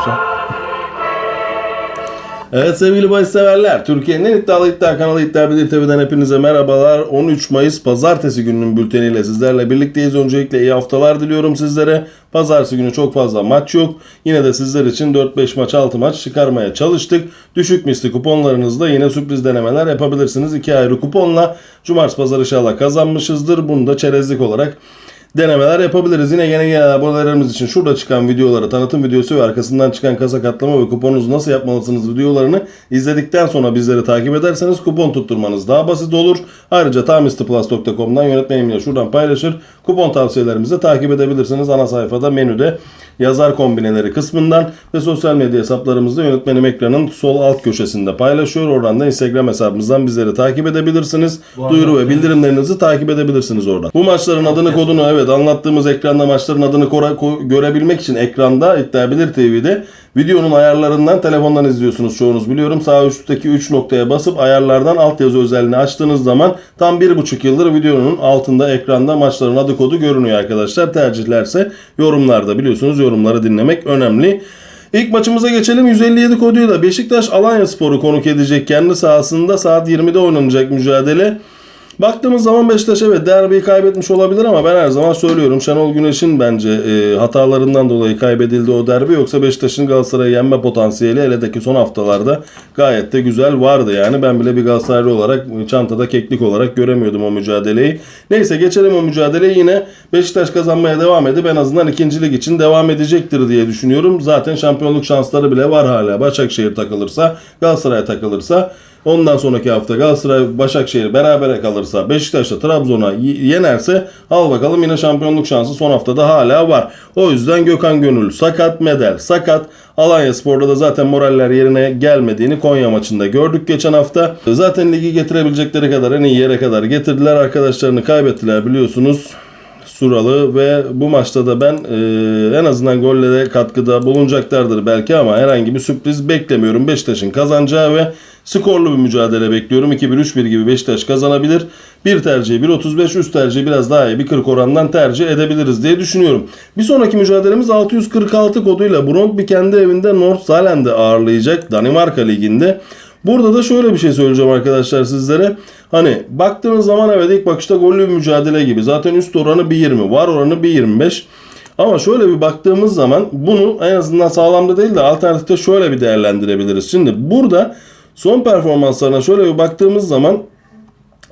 istiyorsan. Evet sevgili bahis severler, Türkiye'nin en iddialı iddia kanalı İddia Bilir TV'den hepinize merhabalar. 13 Mayıs Pazartesi gününün bülteniyle sizlerle birlikteyiz. Öncelikle iyi haftalar diliyorum sizlere. Pazartesi günü çok fazla maç yok. Yine de sizler için 4-5 maç 6 maç çıkarmaya çalıştık. Düşük misli kuponlarınızda yine sürpriz denemeler yapabilirsiniz. İki ayrı kuponla Cumartesi Pazar inşallah kazanmışızdır. Bunu da çerezlik olarak denemeler yapabiliriz. Yine yeni gelen abonelerimiz için şurada çıkan videoları, tanıtım videosu ve arkasından çıkan kasa katlama ve kuponunuzu nasıl yapmalısınız videolarını izledikten sonra bizleri takip ederseniz kupon tutturmanız daha basit olur. Ayrıca tamistiplus.com'dan yönetmenimle şuradan paylaşır. Kupon tavsiyelerimizi takip edebilirsiniz. Ana sayfada menüde yazar kombineleri kısmından ve sosyal medya hesaplarımızda yönetmenim ekranın sol alt köşesinde paylaşıyor. Oradan da Instagram hesabımızdan bizleri takip edebilirsiniz. Duyuru ve bildirimlerinizi takip edebilirsiniz oradan. Bu maçların adını kodunu evet anlattığımız ekranda maçların adını kora- ko- görebilmek için ekranda İddia Bilir TV'de videonun ayarlarından telefondan izliyorsunuz çoğunuz biliyorum. Sağ üstteki 3 noktaya basıp ayarlardan altyazı özelliğini açtığınız zaman tam 1,5 yıldır videonun altında ekranda maçların adı kodu görünüyor arkadaşlar. Tercihlerse yorumlarda biliyorsunuz yorumları dinlemek önemli. İlk maçımıza geçelim. 157 koduyla Beşiktaş Alanya Sporu konuk edecek. Kendi sahasında saat 20'de oynanacak mücadele. Baktığımız zaman Beşiktaş evet derbiyi kaybetmiş olabilir ama ben her zaman söylüyorum Şenol Güneş'in bence e, hatalarından dolayı kaybedildi o derbi yoksa Beşiktaş'ın Galatasaray'ı yenme potansiyeli heledeki son haftalarda gayet de güzel vardı yani ben bile bir Galatasaraylı olarak çantada keklik olarak göremiyordum o mücadeleyi. Neyse geçelim o mücadeleyi yine Beşiktaş kazanmaya devam edip en azından ikincilik için devam edecektir diye düşünüyorum. Zaten şampiyonluk şansları bile var hala. Başakşehir takılırsa, Galatasaray takılırsa Ondan sonraki hafta Galatasaray Başakşehir berabere kalırsa Beşiktaş da Trabzon'a yenerse al bakalım yine şampiyonluk şansı son haftada hala var. O yüzden Gökhan Gönül sakat, Medel sakat. Alanya Spor'da da zaten moraller yerine gelmediğini Konya maçında gördük geçen hafta. Zaten ligi getirebilecekleri kadar en iyi yere kadar getirdiler. Arkadaşlarını kaybettiler biliyorsunuz. Suralı ve bu maçta da ben e, en azından gollere katkıda bulunacaklardır belki ama herhangi bir sürpriz beklemiyorum. Beşiktaş'ın kazanacağı ve skorlu bir mücadele bekliyorum. 2-1-3-1 gibi Beşiktaş kazanabilir. Bir tercihi 1.35 üst tercihi biraz daha iyi bir 40 orandan tercih edebiliriz diye düşünüyorum. Bir sonraki mücadelemiz 646 koduyla Brøndby kendi evinde North Zealand'ı ağırlayacak Danimarka Ligi'nde. Burada da şöyle bir şey söyleyeceğim arkadaşlar sizlere. Hani baktığınız zaman evet ilk bakışta gollü bir mücadele gibi. Zaten üst oranı 1.20 var oranı 1.25. Ama şöyle bir baktığımız zaman bunu en azından sağlamda değil de alternatifte şöyle bir değerlendirebiliriz. Şimdi burada son performanslarına şöyle bir baktığımız zaman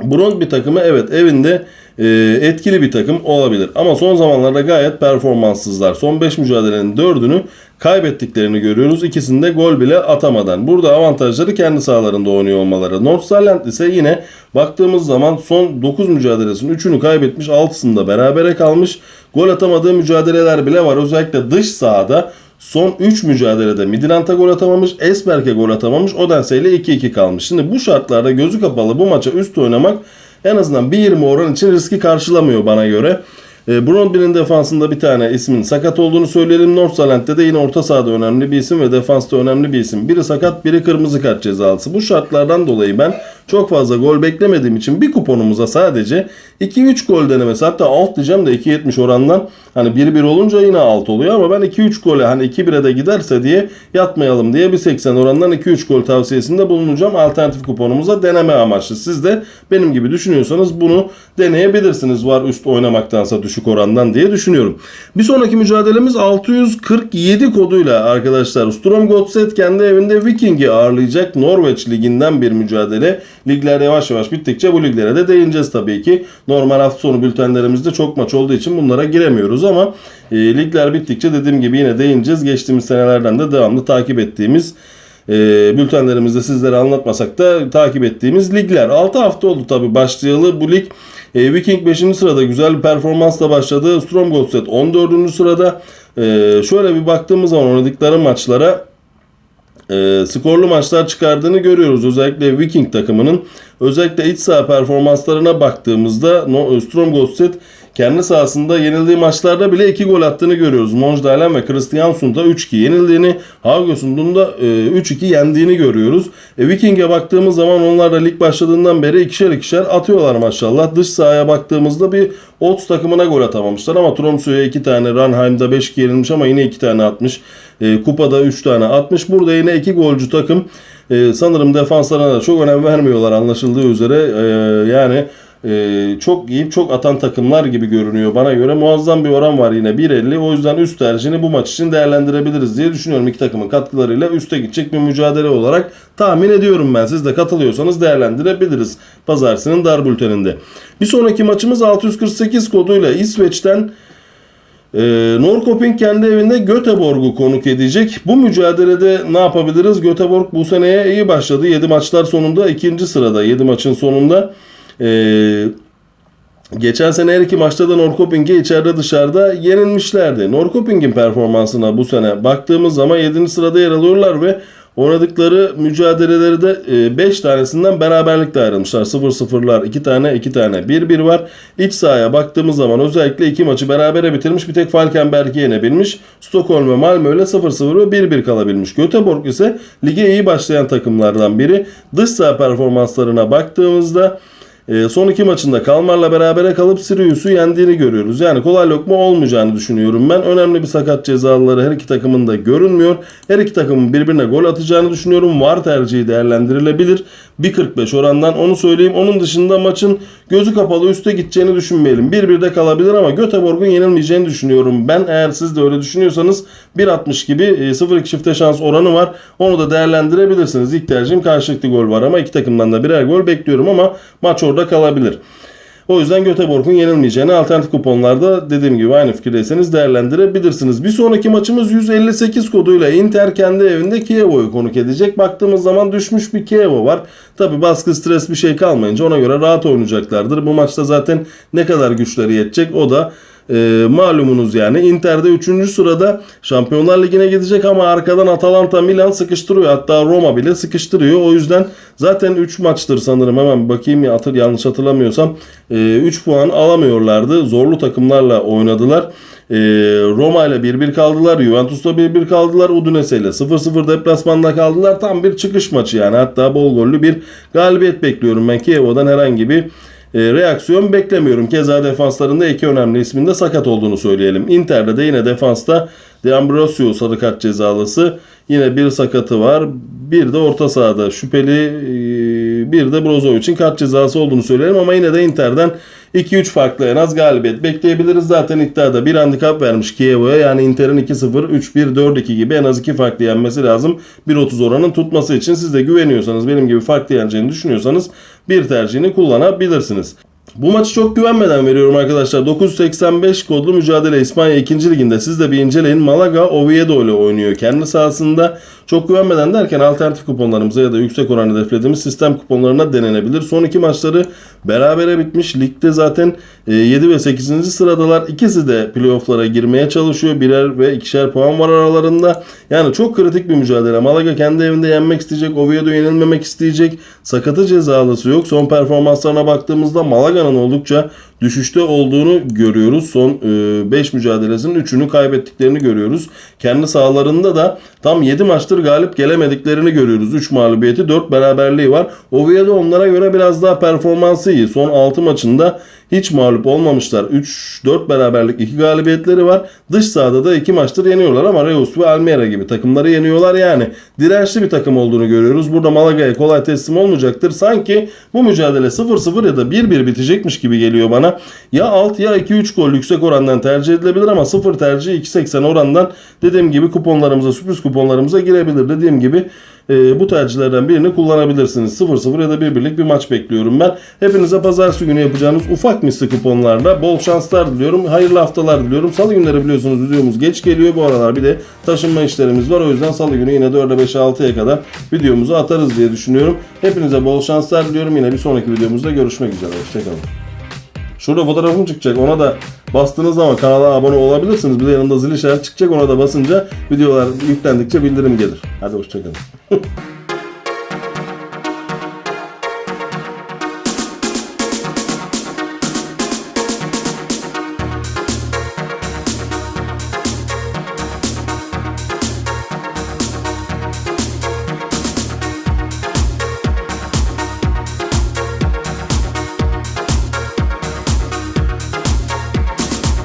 Brond bir takımı evet evinde e, etkili bir takım olabilir. Ama son zamanlarda gayet performanssızlar. Son 5 mücadelenin 4'ünü kaybettiklerini görüyoruz. İkisinde gol bile atamadan. Burada avantajları kendi sahalarında oynuyor olmaları. North Zealand ise yine baktığımız zaman son 9 mücadelesinin 3'ünü kaybetmiş 6'sında berabere kalmış. Gol atamadığı mücadeleler bile var. Özellikle dış sahada Son 3 mücadelede Midland'a gol atamamış, Esberg'e gol atamamış, Odense ile 2-2 kalmış. Şimdi bu şartlarda gözü kapalı bu maça üst oynamak en azından 1.20 oran için riski karşılamıyor bana göre. E, Brøndby'nin defansında bir tane ismin sakat olduğunu söyleyelim. North Zealand'de de yine orta sahada önemli bir isim ve defansta önemli bir isim. Biri sakat, biri kırmızı kart cezalısı. Bu şartlardan dolayı ben çok fazla gol beklemediğim için bir kuponumuza sadece 2-3 gol denemesi hatta alt diyeceğim de 2.70 orandan hani 1-1 olunca yine alt oluyor ama ben 2-3 gole hani 2-1'e de giderse diye yatmayalım diye bir 80 orandan 2-3 gol tavsiyesinde bulunacağım. Alternatif kuponumuza deneme amaçlı. Siz de benim gibi düşünüyorsanız bunu deneyebilirsiniz. Var üst oynamaktansa düşük orandan diye düşünüyorum. Bir sonraki mücadelemiz 647 koduyla arkadaşlar. Strom Godset kendi evinde Viking'i ağırlayacak. Norveç liginden bir mücadele. Ligler yavaş yavaş bittikçe bu liglere de değineceğiz tabii ki. Normal hafta sonu bültenlerimizde çok maç olduğu için bunlara giremiyoruz ama e, ligler bittikçe dediğim gibi yine değineceğiz. Geçtiğimiz senelerden de devamlı takip ettiğimiz e, bültenlerimizde sizlere anlatmasak da takip ettiğimiz ligler. 6 hafta oldu tabii başlayalı bu lig. E, Viking 5. sırada güzel bir performansla başladı. Strom Godset 14. sırada. E, şöyle bir baktığımız zaman oynadıkları maçlara e, skorlu maçlar çıkardığını görüyoruz. Özellikle Viking takımının özellikle iç saha performanslarına baktığımızda No- Strom Godset kendi sahasında yenildiği maçlarda bile 2 gol attığını görüyoruz. Monjdalen ve Christiansen da 3-2 yenildiğini, Haugesund'un da e, 3-2 yendiğini görüyoruz. E, Viking'e baktığımız zaman onlar da lig başladığından beri ikişer ikişer atıyorlar maşallah. Dış sahaya baktığımızda bir Ots takımına gol atamamışlar ama Tromsø'ye 2 tane, Ranheim'da 5-2 yenilmiş ama yine 2 tane atmış. E, kupada 3 tane atmış. Burada yine 2 golcü takım. E, sanırım defanslarına da çok önem vermiyorlar anlaşıldığı üzere. E, yani e, çok iyi, çok atan takımlar gibi görünüyor bana göre. Muazzam bir oran var yine 1.50. O yüzden üst tercihini bu maç için değerlendirebiliriz diye düşünüyorum. İki takımın katkılarıyla üste gidecek bir mücadele olarak tahmin ediyorum ben. Siz de katılıyorsanız değerlendirebiliriz. Pazartesinin dar bülteninde. Bir sonraki maçımız 648 koduyla İsveç'ten ee, Norrköping kendi evinde Göteborg'u konuk edecek. Bu mücadelede ne yapabiliriz? Göteborg bu seneye iyi başladı. 7 maçlar sonunda ikinci sırada. 7 maçın sonunda. Ee, geçen sene her iki maçta da Norrköping'e içeride dışarıda yenilmişlerdi. Norrköping'in performansına bu sene baktığımız zaman 7. sırada yer alıyorlar ve oynadıkları mücadeleleri de 5 tanesinden beraberlikle ayrılmışlar. 0-0'lar 2 tane 2 tane 1-1 var. İç sahaya baktığımız zaman özellikle iki maçı berabere bitirmiş. Bir tek Falkenberg'i yenebilmiş. Stockholm ve Malmö ile 0-0 ve 1-1 kalabilmiş. Göteborg ise lige iyi başlayan takımlardan biri. Dış saha performanslarına baktığımızda e, son iki maçında Kalmar'la berabere kalıp Sirius'u yendiğini görüyoruz. Yani kolay lokma olmayacağını düşünüyorum ben. Önemli bir sakat cezaları her iki takımın da görünmüyor. Her iki takımın birbirine gol atacağını düşünüyorum. Var tercihi değerlendirilebilir. 1.45 orandan onu söyleyeyim. Onun dışında maçın gözü kapalı üste gideceğini düşünmeyelim. 1-1'de kalabilir ama Göteborg'un yenilmeyeceğini düşünüyorum. Ben eğer siz de öyle düşünüyorsanız 1.60 gibi e, 0-2 çifte şans oranı var. Onu da değerlendirebilirsiniz. İlk tercihim karşılıklı gol var ama iki takımdan da birer gol bekliyorum ama maç orada kalabilir. O yüzden Göteborg'un yenilmeyeceğini alternatif kuponlarda dediğim gibi aynı fikirdeyseniz değerlendirebilirsiniz. Bir sonraki maçımız 158 koduyla Inter kendi evinde Kievo'yu konuk edecek. Baktığımız zaman düşmüş bir Kievo var. Tabi baskı stres bir şey kalmayınca ona göre rahat oynayacaklardır. Bu maçta zaten ne kadar güçleri yetecek o da e, malumunuz yani. Inter'de 3. sırada Şampiyonlar Ligi'ne gidecek ama arkadan Atalanta Milan sıkıştırıyor. Hatta Roma bile sıkıştırıyor. O yüzden zaten 3 maçtır sanırım. Hemen bakayım ya hatır, yanlış hatırlamıyorsam. E, 3 puan alamıyorlardı. Zorlu takımlarla oynadılar. E, Roma ile 1-1 kaldılar. Juventus'la 1-1 kaldılar. Udinese ile 0-0 deplasmanda kaldılar. Tam bir çıkış maçı yani. Hatta bol gollü bir galibiyet bekliyorum ben Kiev'den herhangi bir e, reaksiyon beklemiyorum. Keza defanslarında iki önemli isminde sakat olduğunu söyleyelim. Inter'de de yine defansta De Ambrosio sarı kart cezalısı. Yine bir sakatı var. Bir de orta sahada şüpheli e, bir de Brozovic'in kart cezası olduğunu söyleyelim ama yine de Inter'den 2-3 farklı en az galibiyet bekleyebiliriz. Zaten iddiada bir handikap vermiş Kiev'e. Yani Inter'in 2-0, 3-1, 4-2 gibi en az 2 farklı yenmesi lazım. 1.30 oranın tutması için siz de güveniyorsanız benim gibi farklı yeneceğini düşünüyorsanız bir tercihini kullanabilirsiniz. Bu maçı çok güvenmeden veriyorum arkadaşlar. 985 kodlu mücadele İspanya 2. liginde. Siz de bir inceleyin. Malaga Oviedo ile oynuyor. Kendi sahasında çok güvenmeden derken alternatif kuponlarımıza ya da yüksek oran hedeflediğimiz sistem kuponlarına denenebilir. Son iki maçları berabere bitmiş. Ligde zaten 7 ve 8. sıradalar. İkisi de playofflara girmeye çalışıyor. Birer ve ikişer puan var aralarında. Yani çok kritik bir mücadele. Malaga kendi evinde yenmek isteyecek. Oviedo yenilmemek isteyecek. Sakatı cezalısı yok. Son performanslarına baktığımızda Malaga'nın oldukça düşüşte olduğunu görüyoruz. Son 5 mücadelesinin 3'ünü kaybettiklerini görüyoruz. Kendi sahalarında da tam 7 maçtır galip gelemediklerini görüyoruz. 3 mağlubiyeti 4 beraberliği var. Oviedo onlara göre biraz daha performansı iyi. Son 6 maçında hiç mağlup olmamışlar. 3-4 beraberlik 2 galibiyetleri var. Dış sahada da 2 maçtır yeniyorlar ama Reus ve Almera gibi takımları yeniyorlar yani. Dirençli bir takım olduğunu görüyoruz. Burada Malaga'ya kolay teslim olmayacaktır. Sanki bu mücadele 0-0 ya da 1-1 bitecekmiş gibi geliyor bana. Ya alt ya 2-3 gol yüksek orandan tercih edilebilir ama 0 tercih 2.80 orandan dediğim gibi kuponlarımıza sürpriz kuponlarımıza girebilir. Dediğim gibi e, bu tercihlerden birini kullanabilirsiniz. 0-0 ya da 1-1'lik bir maç bekliyorum ben. Hepinize pazartesi günü yapacağınız ufak misli kuponlarda bol şanslar diliyorum. Hayırlı haftalar diliyorum. Salı günleri biliyorsunuz videomuz geç geliyor. Bu aralar bir de taşınma işlerimiz var. O yüzden salı günü yine 4'e 5'e 6'ya kadar videomuzu atarız diye düşünüyorum. Hepinize bol şanslar diliyorum. Yine bir sonraki videomuzda görüşmek üzere. Hoşçakalın. Şurada fotoğrafım çıkacak. Ona da bastığınız zaman kanala abone olabilirsiniz. Bir de yanında zil işareti çıkacak. Ona da basınca videolar yüklendikçe bildirim gelir. Hadi hoşçakalın.